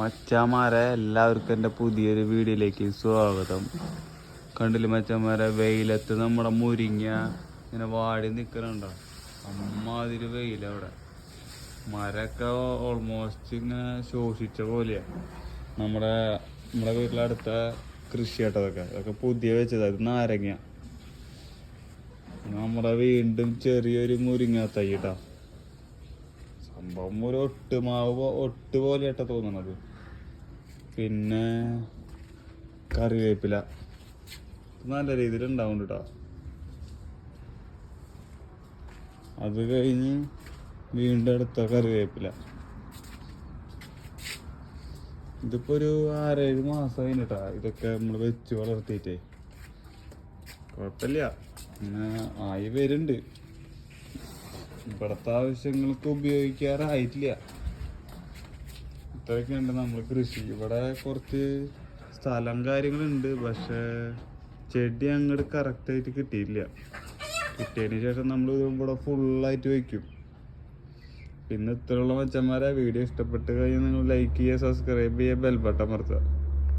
മച്ചാമാരെ എല്ലാവർക്കും എന്റെ പുതിയൊരു വീഡിയോയിലേക്ക് സ്വാഗതം. കണ്ടില്ല മച്ചാമാരെ വെയിലത്ത് നമ്മുടെ മുരിങ്ങ ഇങ്ങനെ വാടി നിൽക്കണുണ്ടോ അമ്മാതിരി വെയിലവിടെ മരമൊക്കെ ഓൾമോസ്റ്റ് ഇങ്ങനെ ശോഷിച്ച പോലെയാ. നമ്മുടെ നമ്മുടെ വീട്ടിലടുത്ത കൃഷിയായിട്ടതൊക്കെ അതൊക്കെ പുതിയ വെച്ചത് അത് നാരങ്ങ. നമ്മുടെ വീണ്ടും ചെറിയൊരു മുരിങ്ങ തൈ കേട്ടോ സംഭവം ഒരു ഒട്ട് മാവ് ഒട്ട് പോലെ ഇട്ട തോന്നണത്. പിന്നെ കറിവേപ്പില. നല്ല രീതിയിൽ ഉണ്ടാവും കേട്ടോ അത് കഴിഞ്ഞ് വീണ്ടും അടുത്ത കറിവേപ്പില. ഇതിപ്പോ ഒരു ആറേഴ് മാസം കഴിഞ്ഞിട്ടാ ഇതൊക്കെ നമ്മൾ വെച്ച് വളർത്തിയിട്ടേ. കുഴപ്പമില്ല. ആയി വരുന്നുണ്ട്. ഇവിടുത്തെ ആവശ്യങ്ങൾക്ക് ഉപയോഗിക്കാറായിട്ടില്ല ഇത്രയൊക്കെയുണ്ട് നമ്മൾ കൃഷി. ഇവിടെ കുറച്ച് സ്ഥലം കാര്യങ്ങളുണ്ട്. പക്ഷെ ചെടി അങ്ങോട്ട് കറക്റ്റായിട്ട് കിട്ടിയില്ല കിട്ടിയതിന് ശേഷം നമ്മൾ ഇവിടെ ഫുള്ളായിട്ട് വയ്ക്കും പിന്നെ ഇത്രയുള്ള മച്ചന്മാരെ വീഡിയോ ഇഷ്ടപ്പെട്ട് കഴിഞ്ഞാൽ നിങ്ങൾ ലൈക്ക് ചെയ്യുക സബ്സ്ക്രൈബ് ചെയ്യുക ബെൽ ബട്ടൺ അമർത്തുക.